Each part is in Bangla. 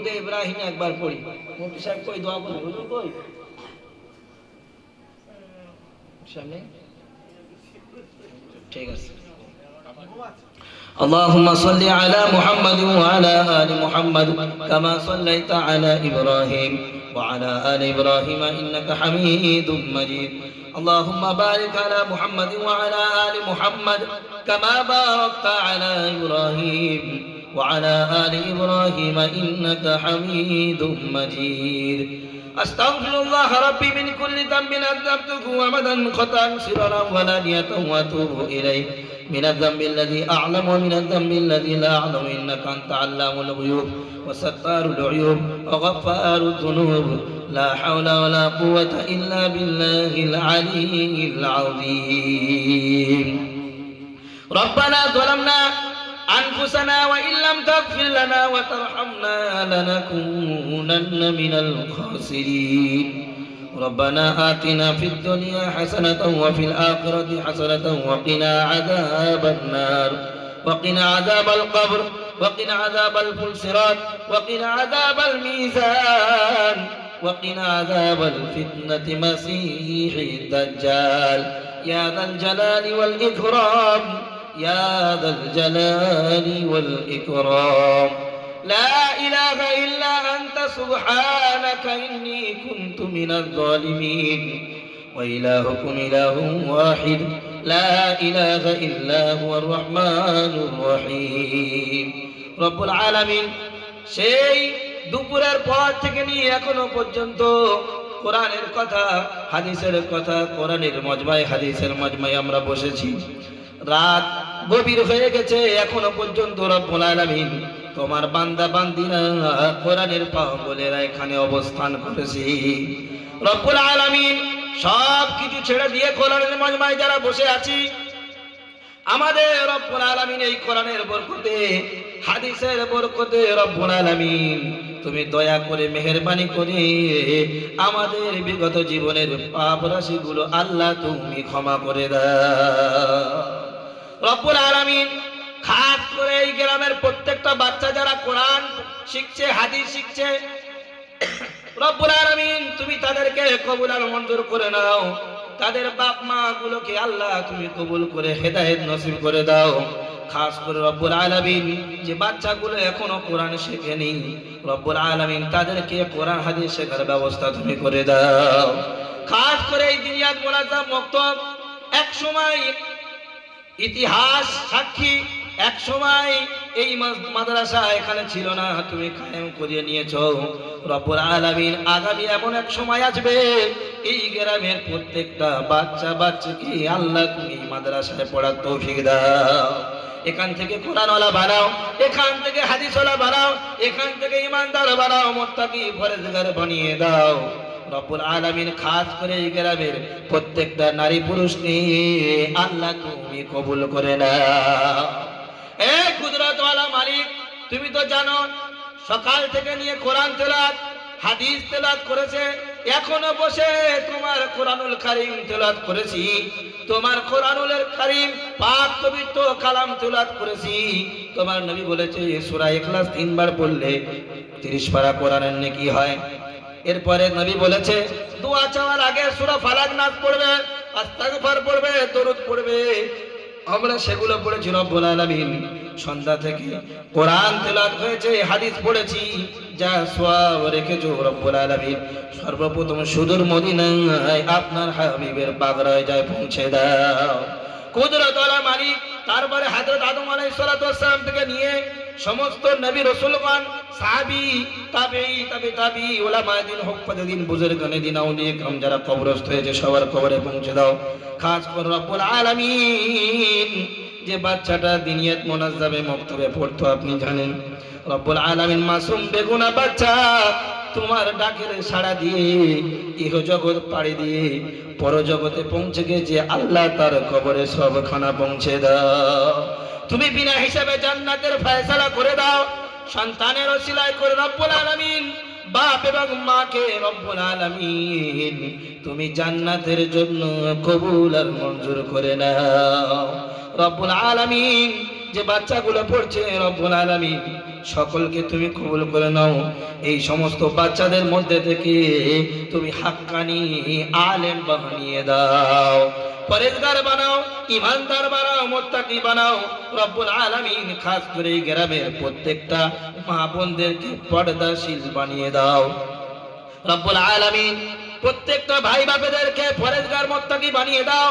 দরুদে ইব্রাহিম একবার পড়ি মুফতি সাহেব কই দোয়া করবে হুজুর কই সামনে ঠিক আছে اللهم صل على محمد وعلى آل محمد كما صليت على إبراهيم وعلى آل إبراهيم إنك حميد مجيد اللهم بارك على محمد وعلى آل محمد كما باركت على إبراهيم وعلى آل إبراهيم إنك حميد مجيد. أستغفر الله ربي من كل ذنب أذنبته ومدى خطأ سرا ولانية وأتوب إليه. من الذنب الذي أعلم ومن الذنب الذي لا أعلم إنك أنت علام الغيوب. وستار العيوب وغفار الذنوب. لا حول ولا قوة إلا بالله العلي العظيم. ربنا ظلمنا أنفسنا وإن لم تغفر لنا وترحمنا لنكونن من الخاسرين. ربنا آتنا في الدنيا حسنة وفي الآخرة حسنة وقنا عذاب النار. وقنا عذاب القبر وقنا عذاب الفلسرات وقنا عذاب الميزان وقنا عذاب الفتنة مسيح الدجال. يا ذا الجلال والإكرام يا ذا الجلال والإكرام لا إله إلا أنت سبحانك إني كنت من الظالمين وإلهكم إله واحد لا إله إلا هو الرحمن الرحيم رب العالمين সেই দুপুরের পর থেকে নিয়ে এখনো পর্যন্ত কোরআনের কথা হাদিসের কথা কোরআনের মজমায় হাদিসের মজমায় আমরা বসেছি রাত গভীর হয়ে গেছে, এখনও পর্যন্ত রব্বুল তোমার বান্দা বান্দিরা কোরআনের পাগলেরা এখানে অবস্থান করেছে। রব্বুল আলামিন সব কিছু ছেড়ে দিয়ে কোরআনের মজমায় যারা বসে আছি, আমাদের রব্বুল আলামিন এই কোরআনের বরকতে, হাদিসের বরকতে রব্বুল আলামিন, তুমি দয়া করে মেহেরবানি করে আমাদের বিগত জীবনের পাপ রাশিগুলো আল্লাহ তুমি ক্ষমা করে দাও। রব্বুল আলামিন খাস করে এই গ্রামের প্রত্যেকটা বাচ্চা যারা কোরআন শিখছে, হাদিস শিখছে, রব্বুল আলামিন তুমি তাদেরকে কবুল আর মঞ্জুর করে নাও। তাদের বাপ মা গুলোকে আল্লাহ তুমি কবুল করে হেদায়েত নসিব করে দাও। খাস করে রব্বুল আলামিন যে বাচ্চাগুলো এখনও কোরআন শেখেনি, রব্বুল আলামিন তাদেরকে কোরআন, হাদিস শেখার ব্যবস্থা তুমি করে দাও। খাস করে এই দুনিয়ার মোনাজাম মক্তব, এক সময় ইতিহাস, সাক্ষী, এক সময় এই মাদ্রাসা এখানে ছিল না, তুমি কায়েম করিয়ে নিয়েছো। রব্বুল আলামিন আগামী এমন এক সময় আসবে, এই গ্রামের প্রত্যেকটা বাচ্চা বাচ্চাকে আল্লাহ তুমি মাদ্রাসায় পড়ার তৌফিক দাও। এখান থেকে কোরআনওয়ালা বানাও, এখান থেকে হাদিসওয়ালা বানাও, এখান থেকে ইমানদার বানাও, মোত্তাকি ফরেজগার বানিয়ে দাও। রব্বুল আলামিন খাস করে এই গ্রামের প্রত্যেকটা নারী পুরুষ নিয়ে আল্লাহ তুমি কবুল করে না এ কুদরতওয়ালা মালিক, তুমি তো জানো, সকাল থেকে নিয়ে কোরআন তেলাত হাদিস তেলাত করেছে, এখনও বসে তোমার কোরআনুল কারিম তেলাত করেছি, তোমার কোরআনুলের কারিম পাক পবিত্র কালাম তেলাত করেছি। তোমার নবী বলেছে, সূরা ইখলাস তিনবার পড়লে 30 পারা কোরআনের নেকি হয়। এরপরে নবী বলেছে, দোয়া চাওয়ার আগে সূরা ফালাক নাচ পড়বে, আস্তাগফার পড়বে, দরুদ পড়বে। আমরা সেগুলো পড়েছি রব্বুল আলামিন। সন্ধ্যা থেকে কোরআন তেলাওয়াত হয়েছে, হাদিস পড়েছি। যা সওয়াব রেখেছো রব্বুল আলামিন। সর্বপ্রথম সুদূর মদিনায় আপনার হাবিবের বাগরায় যায় পৌঁছে দাও। কুদরত ওয়ালা মালিক তারপরে হযরত আদম আলাইহিস ওয়াসসালাম থেকে নিয়ে সমস্ত নবী রাসূলগণ সাহাবী তাবেঈ তাবে তাবি উলামা দিন হুফাজে দিন বুজুর্গানে দিন আউলিয়া کرام যারা কবরস্থ হয়েছে সবার কবরে পৌঁছে দাও খাস করে রব্বুল আলামিন যে বাচ্চাটা দিনিয়াত মোনাজ্জাবে মক্তবে পড়তো আপনি জানেন রব্বুল আলামিন মাসুম বেগুনা বাচ্চা তোমার ডাকের সাড়া দিয়ে ইহ জগৎ পাড়ি দিয়ে পরজগতে পৌঁছে গেছে আল্লাহ তার কবরে সবখানা পৌঁছে দাও তুমি বিনা হিসাবে জান্নাতের ফয়সালা করে দাও সন্তানের ওসিলায় করে রব্বুল আলামিন, বাপ এবং মাকে রব্বুল আলামিন, তুমি জান্নাতের জন্য কবুল আর মঞ্জুর করে নাও। রব্বুল আলামিন, যে বাচ্চাগুলো পড়ছে, রব্বুল আলামিন, সকলকে তুমি কবুল করে নাও। এই সমস্ত বাচ্চাদের মধ্যে থেকে তুমি হাক্কানি, আলেম বানিয়ে দাও। পরেজগার বানাও ইমানদার বানাও, মোত্তাকি বানাও, রব্বুল আলামিন খাস করে গ্রামের প্রত্যেকটা মা বোনদেরকে পর্দাশীল বানিয়ে দাও। রব্বুল আলামিন প্রত্যেকটা ভাই বাপেদেরকে পরেজগার, মোত্তাকি বানিয়ে দাও।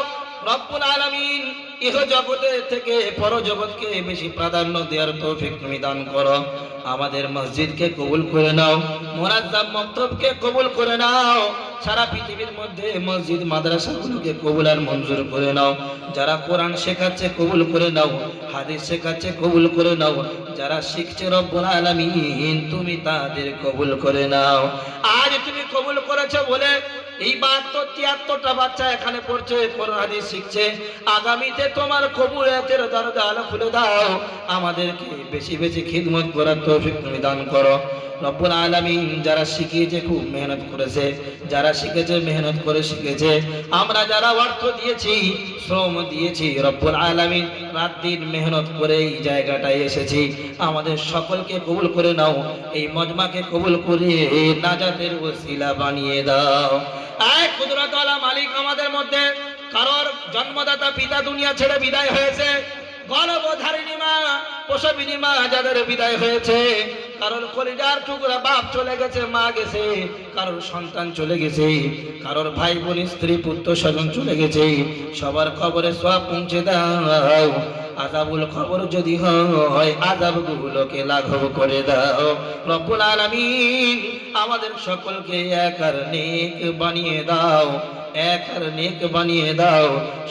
রব্বুল আলামিন ইহ জগতের থেকে পর জগৎকে বেশি প্রাধান্য দেওয়ার তৌফিক তুমি দান করো। আমাদের মসজিদকে কবুল করে নাও, মোরাজ্জাম মক্তবকে কবুল করে নাও। সারা পৃথিবীর মধ্যে মসজিদ, মাদ্রাসাগুলোকে কবুল আর মঞ্জুর করে নাও। যারা কোরআন শেখাচ্ছে, কবুল করে নাও। হাদিস শেখাচ্ছে, কবুল করে নাও। যারা শিখছে রব্বুল আলামিন, তুমি তাদের কবুল করে নাও। আজ তুমি কবুল করেছ বলে এই বাহাত্তর, তিয়াত্তরটা বাচ্চা এখানে পড়ছে, কোরআন শিখছে। আগামীতে তোমার কবুলের দরজা আলো খুলে দাও। আমাদেরকে বেশি বেশি খিদমত করার তৌফিক তুমি দান করো। রব্বুল আলামিন, যারা শিখিয়েছে খুব মেহনত করেছে, যারা শিখেছে মেহনত করে শিখেছে, আমরা যারা অর্থ দিয়েছি, শ্রম দিয়েছি, রব্বুল আলামিন, রাত দিন মেহনত করে এই জায়গাটায় এসেছি। আমাদের সকলকে কবুল করে নাও, এই মজমাকে কবুল করে নাজাতের ওসিলা বানিয়ে দাও। এক কুদরত মালিক আমাদের মধ্যে, কারোর জন্মদাতা পিতা দুনিয়া ছেড়ে বিদায় হয়েছে গর্ভধারিণী মা প্রসবিনী মা যাদের বিদায় হয়েছে কারোর কলিজার টুকরা বাপ চলে গেছে, মা গেছে, কারোর সন্তান চলে গেছে, কারোর ভাই বোন স্ত্রী, পুত্র, স্বজন চলে গেছে। সবার খবরে সব পৌঁছে দাও। আজাবুল খবর যদি হয় আজাব গুলোকে লাঘব করে দাও। রব্বুল আলামিন আমাদের সকলকে এক আর নেক বানিয়ে দাও। এক আর নেক বানিয়ে দাও।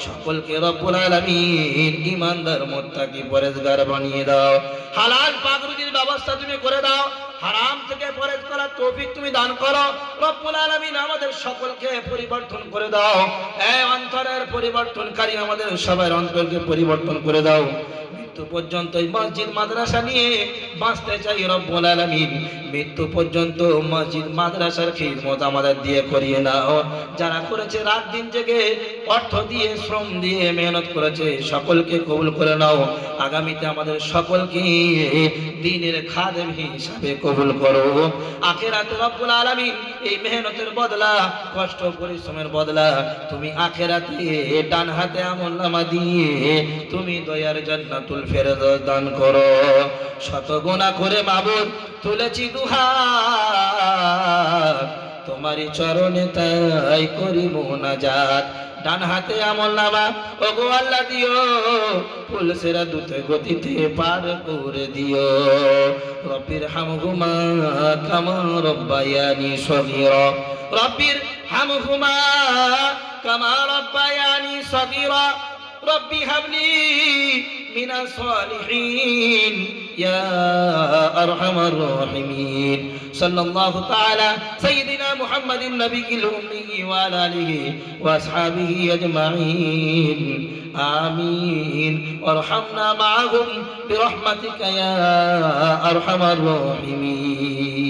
সকলকে রব্বুল আলামিন ইমানদার মোত্তাকি পরেজগার বানিয়ে দাও। হালাল পাকরুজির ব্যবস্থা তুমি করে দাও। হারাম থেকে পরেজ করার তৌফিক তুমি দান করো। রব্বুল আলামিন আমাদের সকলকে পরিবর্তন করে দাও। এই অন্তরের পরিবর্তনকারী আমাদের সবার অন্তরকে পরিবর্তন করে দাও। মৃত্যু পর্যন্ত মসজিদ, মাদ্রাসা নিয়ে বাঁচতে চাই রব্বুল আলামিন। মৃত্যু পর্যন্ত মসজিদ, মাদ্রাসার খিদমত আমাদের দিয়ে করিয়ে নাও। যারা করেছে রাত দিন জেগে অর্থ দিয়ে, শ্রম দিয়ে মেহনত করেছে, সকলকে কবুল করে নাও। আগামীতে আমাদের সকলকে দিনের খাদেম হিসাবে কবুল করো। আখেরাতে রব্বুল আলামিন এই মেহনতের বদলা, কষ্ট, পরিশ্রমের বদলা, তুমি আখেরাতে ডান হাতে আমল নামা দিয়ে, তুমি দয়ার জান্নাতুল ফেরদৌস দান করো। শত গুণা করে মাবুদ তুলেছি দুহাত তোমারই চরণে তাই করি মোনাজাত ডান হাতে আমল নামা। ও গো আল্লাহ দিও, ফুল সেরা দুতে গতিতে পার করে দিও। রব্বির হামহুমা কামা রব্বায়ানি রপির রব্বির হামহুমা কামা রব্বায়ানি সগীরা। ربي هب لي من الصالحين. يا أرحم الراحمين. صلى الله تعالى سيدنا محمد النبي الأمي وعلى آله وأصحابه أجمعين. آمين. وارحمنا معهم برحمتك يا أرحم الراحمين.